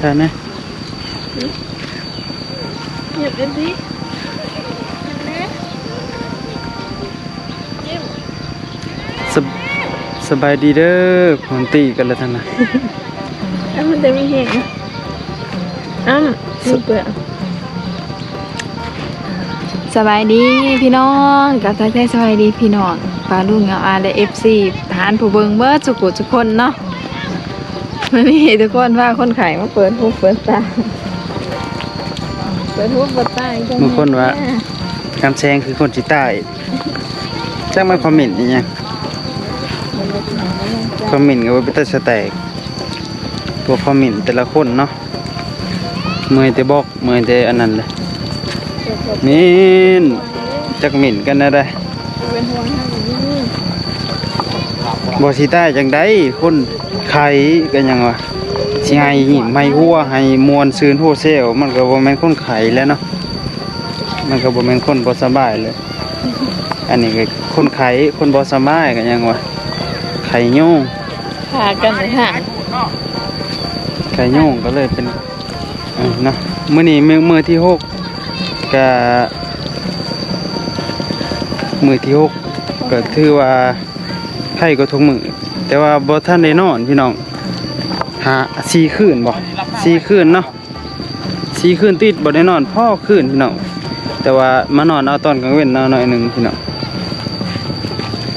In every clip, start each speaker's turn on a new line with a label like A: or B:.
A: ท่านนะ
B: เหยียบกันสิแม่
A: สบสบายดีเด้อผมตีกันแล้วท่านนะ
B: อ้าวมันจะไม่เห็นนะอ้าวดูเปลือกสบายดีพี่น้องกับทักทายสบายดีพี่น้องปลาลุงเอาอาและเอฟซีทหารผู้เบิงเบิร์ดสุกุทุกคนเนาะ วันนี้ทุกคนว่าคนขายมาเปิดหูเปิดตาเปิดหูเปิดตาอีก
A: บางคนว่าคำแซงคือคนที่ใต้จ้างมาคอมเมนต์อีหยังคอมเมนต์ก็ว่าเป็นตัสแตกตัวคอมเมนต์แต่ละคนเนาะเมื่อยแต่บอกเมื่อยแต่อันนั้นเลยมินจักหมิ่นกันนะได้
B: เป็นห่วงทางนี้
A: บ่สิใต้จังไดคน ไข่กันยังวะสิให้หิมให้หัวให้มวนซืนโฮเซลมันก็บ่แม่นคนไข่แล้วเนาะมันก็บ่แม่นคนบ่สบายเลย อันนี้ก็คนไข้คนบ่สบายกันยังวะไข้ยุ่ง
B: พากันไปห่าง
A: ไข้ยุ่งก็เลยเป็นเออเนาะมื้อนี้มื้อมื้อที่หกก็มื้อที่หกก็ถือว่าไข้ก็ทุกมื้อ แต่ว่าบ่ทันได้นอนพี่น้องหาสี่คืนบ่สี่คืนเนาะสี่คืนติดบ่ได้นอนพ่อคืนพี่น้องแต่ว่ามานอนเอาตอนกลางเว้นเอาหน่อยหนึงพี่น้อง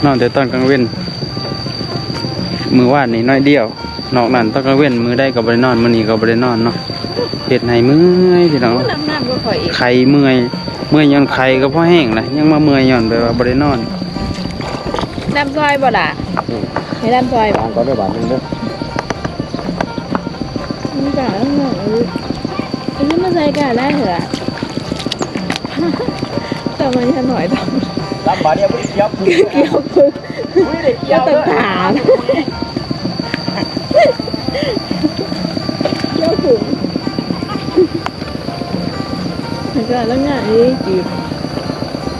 A: นอนแต่ตอนกลางเว้นมือวาดนี่น้อยเดียวนอกนั้นตอนกลางเว้นมือได้กับบรินอนมือนี้กับบรินอนเนาะเห็ดให้เมื่อยพี่น้อง
B: น้ำน้ำก็ข่อยอีก
A: ไข่เมื่อยเมื่อยย้อนไข่ก็เพราะแห้งนะยังมาเมื่อยย้อนไปว่าบรินอน
B: น้ำซอยบ่ล่ะ ให้น้ำซอยบ่
C: ก็ได้บาทนึงเด้อ
B: มีกาแล้วหน่อยเลยอันนี้มาใส่กาได้เหรอแต่มันจะหน่อยต้อง
C: รับบาทเนี่ยไม่ได้เกี่ยว
B: เกี่ยวคือ
C: ไม่ได้เกี่
B: ก็
C: ยว
B: ต้องถามเกี่ยวถึงมันก็แล้วง่ายเลยจีบ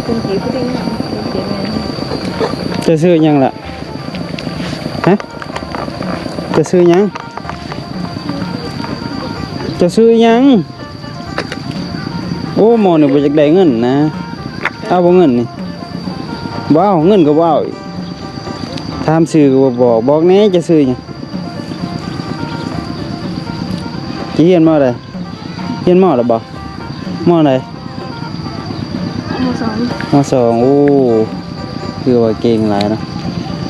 B: เป็นจีบผู้ที่งามเป็นจีบแม่
A: จะซื้อหยังล่ะฮะ จะซื้อหยัง จะซื้อหยัง โอ้หมอนี่บ่อยากได้เงินนะ เอาบ่เงินนี่บ่เอาเงินก็บ่เอาอีกถามซื้อก็บ่บอกบอกแหน่จะซื้อหยังจะเรียนมอใดเรียนมอแล้วบ่มอใด
B: มาสอน
A: มสองโอ้ คือว่าเก่งหลายเนาะ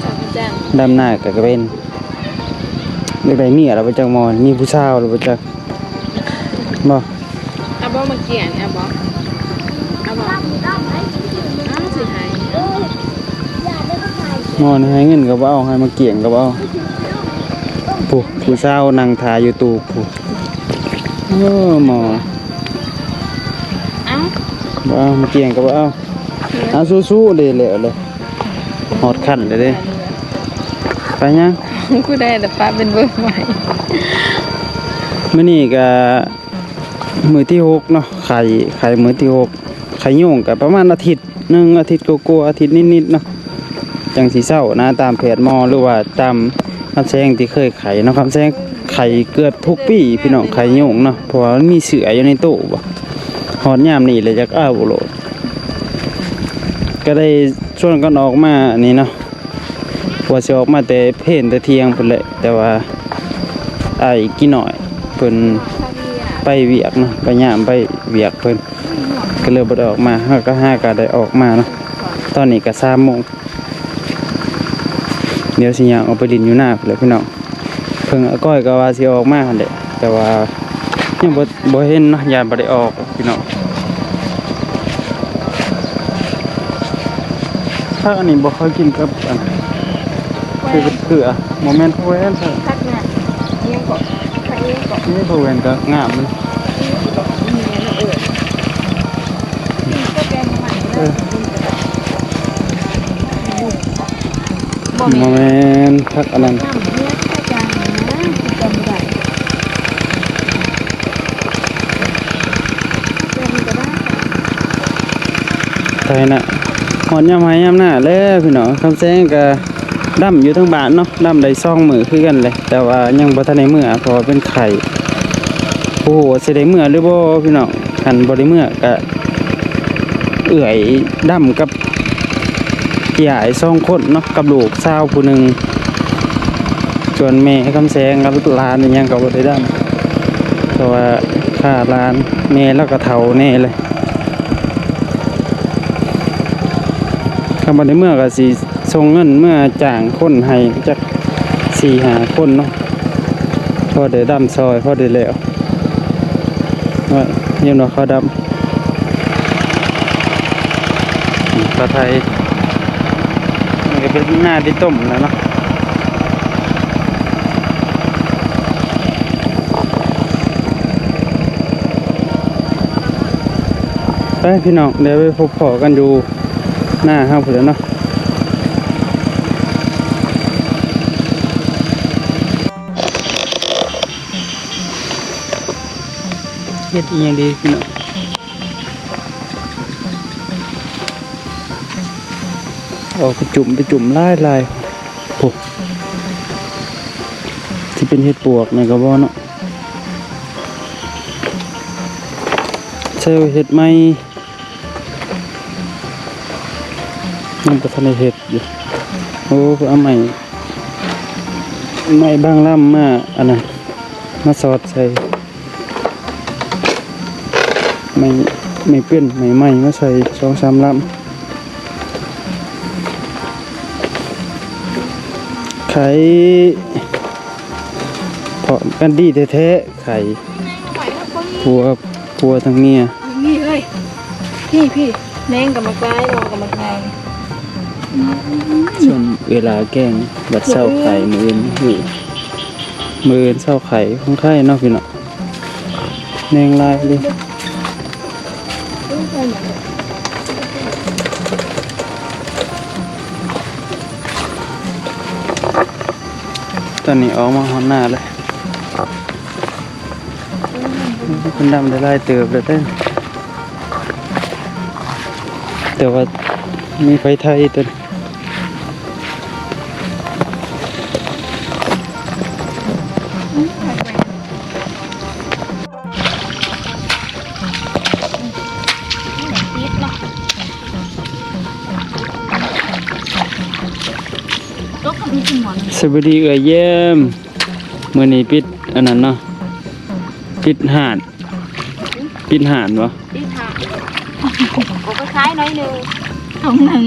B: สอนแจ้ง
A: ดำหน้าก็เป็น เด็กใดเมียเราไปจักมอนมีผู้ชายเราไปจักบ่
B: เอาบ่มาเกี่ยนเอาบ่เอาบ่อ้าวสิหาย
A: มอนให้เงินก็บ่เอาให้มาเกี่ยงก็บ่เอาผู้ผู้ชายนั่งทาอยู่ตู้ผู้โอ้หมอ
B: เอ้า
A: บ่เอามาเกี่ยงก็บ่เอาเอาสู้ๆเลยแหละเลยหอดขั้นเลยเด้ไปยัง
B: กูได้แต่ป้าเป็นเบอร์ใหม่
A: มื้อนี้ก็มือที่หกเนาะไข่ไข่มือที่หกไข่ยุ่งก็ประมาณอาทิตย์หนึ่งอาทิตย์กว่าๆอาทิตย์นิดๆเนาะจังสิเศร้านะตามแผนมอหรือว่าตามคำแซงที่เคยไข่เนาะคำแซงไข่เกือบทุกปีพี่น้องไข่ยุ่งเนาะเพราะว่ามันมีเสืออยู่ในตู้บ่ฮอดยามนี้เลยจักอ้าวโลดก็ได้ชวนกันออกมานี่เนาะ ว่าสิออกมาแต่เพลนแต่เที่ยงพุ่นแหละแต่ว่าไอ้กี่หน่อยเพิ่นไปเวียกเนาะไปย่ามไปเวียกเพิ่นก็เลยบ่ได้ออกมาห้าก็ห้าก็ได้ออกมาเนาะตอนนี้ก็สามโมงเดี๋ยวสิย่างเอาไปดินอยู่หน้าพุ่นแหละพี่น้องเพิ่งอาก้อยก็ว่าสิออกมาหั่นแหละแต่ว่ายังบ่บ่เห็นเนาะยานบ่ได้ออกพี่น้องถ้าอันนี้บ่ค่อยกินกับอัน คือเกลือโมเมนต์พวกแวนเถอะ
B: ทักเนี่ยเงี้ยก่อนทักเงี้ยก่อน
A: นี่พวกแวนก็งามเลย
B: เงี้ยเก็แกงใหม่
A: เออ
B: บ่
A: โมเมนต์พักอันนั้น
B: เนี่ยแค่จางนะไม่ได้จำก็ได้
A: ไทยน่ะหอนยามหายยามหน้าแล้วพี่น้องคำแซงก็ ดำอยู่ทั้งบ้านเนาะดำได้ซ่องมือคือกันเลย แต่ว่ายังบ่ทันได้เมื่อเพราะเป็นไข่โอ้โหสิได้เมื่อหรือบ่พี่น้องคันบ่ได้เมื่อก็เอื่อยดำกับยายสองคนเนาะกับลูกสาวผู้หนึ่งส่วนแม่คำแสงกับหลานยังก็บ่ได้ดำเพราะว่าค่าหลานแม่แล้วก็เฒ่าแน่เลยคำบ่ได้เมื่อก็สิ ส่งเงินเมื่อจ้างคนให้จัก4-5คนเนาะพอได้ดำซอยพอได้แล้วว่าเยี่ยมเนาะข้าวดำอืมปลาไทยมันก็เป็นหน้าที่ต้มแล้วเนาะไปพี่น้องเดี๋ยวไปพบพอกันดูหน้าห้างผุดเนาะ เฮ็ดอีหยังดีพี่น้องออกไปจุ่มไปจุ่มลายลายโอ้ที่เป็นเห็ดปวกในกระบอกเนาะเซลเห็ดไหมยังประทานเห็ดอยู่โอ้เอาใหม่ใหม่บางล่ำมาอันนั้นมาสอดใส่ ไม่ไม่เป็นไม่ไหม่มาใส่สองสามลำไข่พอกันดีแท้ๆไข่ผัวผัวทั้งเมีย
B: นี่เฮ้ยพี่พี่แมงกับมะกายรอกับมะกาย
A: ช่วงเวลาแกล้งบัดเศร้าไข่มืออื่นนี่มืออื่นเศร้าไข่ของไข่เนอกพี่เนาะแนงลายเลย ตอนนี้ออกมาหอนหน้าเลยคนดำได้ไล่เติบเลยเต้นแต่ว่ามีไฟไทยตัวนี้ วัสดีเอ่ยเยี่ยมมื่อนี้ปิดอันนั้นเนาะปิดหาดปิดหาดวะ
B: ตีค่ะโอ้ก็คล้ายน้อยหนึ่งสองหนึ่ง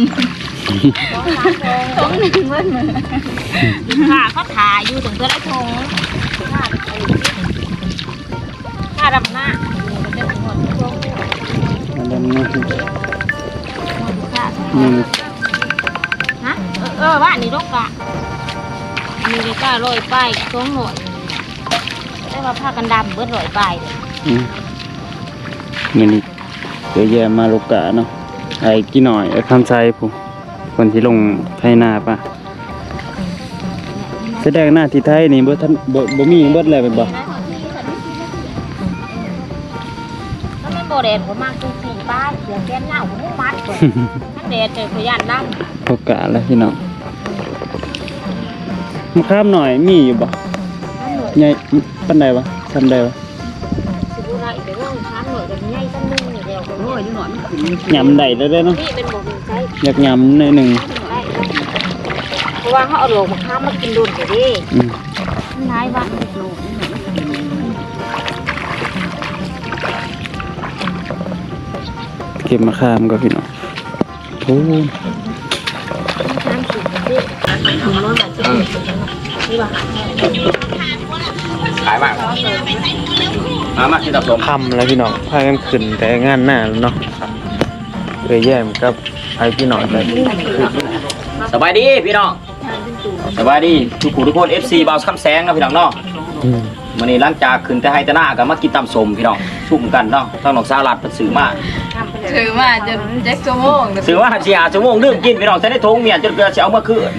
B: สองหนึ่งเมื่อมือค่ะเขาถ่ายอยู่ถึงจะได้ทงค่ะค่ะดำหน้าจะถึงหมดทง
A: อันนั้นเนาะ
B: ค่ะ
A: หนึ่ง
B: ฮะเออเออว่าอันนี้ลูกกะ อันนี้ก็ลอยไปสองหน่วยได้ว่าผ้ากันดำเบิดลอยไปเลย
A: อืมมื่อนี้เอ่ยเยี่ยมมาลูกกะเนาะไอ้กี่หน่อยไอ้คำใจผู้คนที่ลงไทยนาปะแสดงหน้าที่ไทยนี่บ่ทันบ่บ่มีเบิดแล้วเป็นบ่
B: ถ้าไม่โบเดนผมมาคือสี่ป้ายเสียแกนเหงาผมไม่มัดเลยถ้าเดนเจอขยันน้ำ
A: โอกาสแล้วพี่น้อง มาข้ามหน่อยมีอยู่บ่ใหญ่ปานใดวะทำได้วะ
B: สิบุไรเดี๋ยวว่าช้างหน่อยกันง่ายตั้งนึงเดียวกันด้วยอยู่หน่อย
A: ยำได้แล้วเด้อเนาะ
B: นี่เป็นบอกหนึ่งใช้
A: อยากยำหน่อยหนึ่ง
B: ได้เพราะว่าเขาเอาโหลมาข้ามมากินโดนเดี๋ยวดิ
A: อืม
B: ท้ายบ้านโหล
A: เก็บมาข้ามก็พี่น้องโอ้
B: ช้างสุดดิ ของร้อนแบบที่นี่ว่า
C: ยมากมามาที่ตับลม
A: คำแล้วพี่น้องพากันขึ้นแต่งานหน้าแล้วเนาะเอ้ยแย่มกับไอพี่น้องไป
C: สบายดีพี่น้องสบายดีทุกผู้ทุกคน FC บาวคำแสงนะพี่น้องเนาะ
A: ม
C: มื้อนี้หลังจากขึ้นแต่ไฮต่หน้าก็มากินตำสมพี่น้องชุ่มกันเนาะทั้งน้องสาวรัดเพิ่นซื้อมา
B: ถือมาจนแจ็คโจโมง
C: ซื้อมาสิหาชั่วโมงลืมกินพี่น้องใส่ในถุงเมียจนเกลือสิเอามาคืน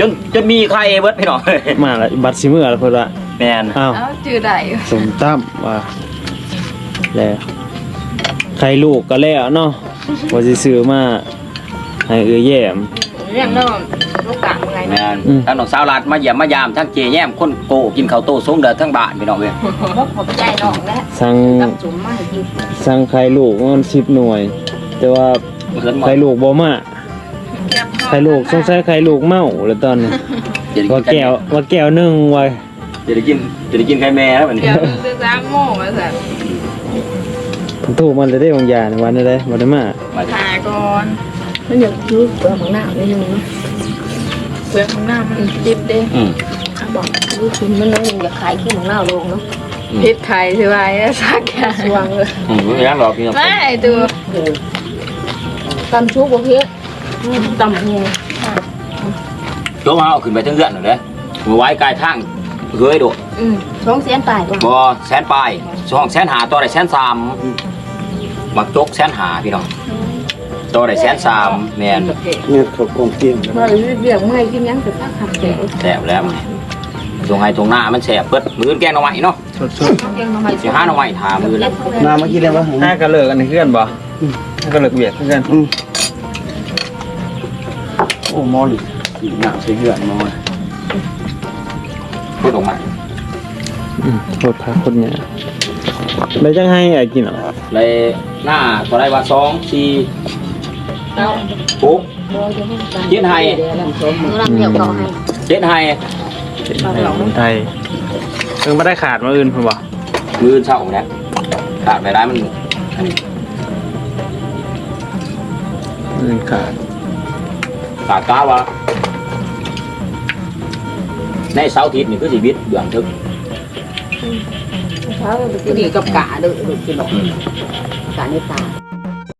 C: จนจนมีใครเบิดพี่น้อง
A: มาละบัตรซิเมื่อแล้วเพิ่นว่า
C: แม่น
A: อ้าว
B: เอ้าจือได้
A: สมตั้มว่าแล้วใครลูกก็แล้วเนาะว่าสิซื้อมาให้เอ้ยแย่ม
B: เรื่องน้องลูกกะเมื่อย
C: แม่นทั้งน้องสาวหลานมาเยี่ยมมายามทั้งเจแย้มคนโกกินข้าวโต้สงเด้อทั้งบ้านพี่น้องเว้ย
B: มกขอบใจน้องและ
D: สั่ง
B: กับจุ๋มมาให้กิน
D: สั่งไข่ลูกมัน10หน่วย แต่ว่า
C: เพิ่น
D: ไข่ลูกบ่มาไข่ลูกสงสัยไข่ลูกเมาแล้วตอนนี้
C: จะได้
D: ว่า
C: กิน
D: แก้วว่าแก้วหนึงไว้
C: จะได้กินจะได้กินไข่แม่แล้วบัดนี้
B: เดี๋ยวจะจ้างโม่มาสั่น
D: ถูกมันจะได้บางอย่างในวันนี้ได้บ่ได้มา
B: ทาก่อน
E: มันอยากรู้เปลือกของหน้าไม่ยังเนาะ
B: เปลือกข้างหน้ามันดิบเด้
C: อืม
E: เขาบอกรู้คุณมันน้อยอยากขายขี้ของหน้าลงเนาะ
B: พิษไข่ใช่ไหมสักอย่าง
E: สว่างเลย
C: อืมไม่ยังหรอกพี่น้อง
B: ไม่ตัว
E: ตำชุบโอเคตำหู
C: โจมเอาขึ้นไปทั้งเรือนหน่อยเด้อมือไว้กายทางเฮ้ยโดด
E: อืมช่องเสียนตายตัว
C: บ่แสนปลายสองแสนหาตัวได้แสนสามมักจกแสนหาพี่น้อง ตัวได้แสนสามแม่น
D: เนี่ยเขากงเกียง
E: มาเรียกไม่กินยังแต่ถ้าขับแก่
C: แสบแล้วมันตรงไห้ตรงหน้ามันแสบเปิดมือแกงหน่อไม้เนาะ
D: สด
E: เองทำไม
C: สิหาหน่อไม้ถามือแล้ว
D: ๆน้ำมากินได้ปะห้ากะเลิกอันนี้เพื่อนบ่ห้ากะเลิกเบียดเพื่อน
C: โอ้มอนี่หนักใส่เหือนมอพูดออกมา
D: อืมโคตรพาคนเนี่ยแล้วจังให้ไอ้กินเหรอ
C: เลยหน้าตัวไรว่าสองสี่ ปุ๊บ
E: มือลำเดียวเขาให้
C: เจ็ดไฮ
D: ไทยเพิ่งไม่ได้ขาดมาอื่นเพิ่นบ่
C: มือเช่าเนี่ยขาดไปได้มันอันนี้
D: อื่นขาด
C: ขาดก้าวะในเสาร์อาทิตย์นี่คือชีวิตเบื้องทึก
E: เขาดีกับกาด้วยดูกินหรอก
C: อืม
E: กาในตา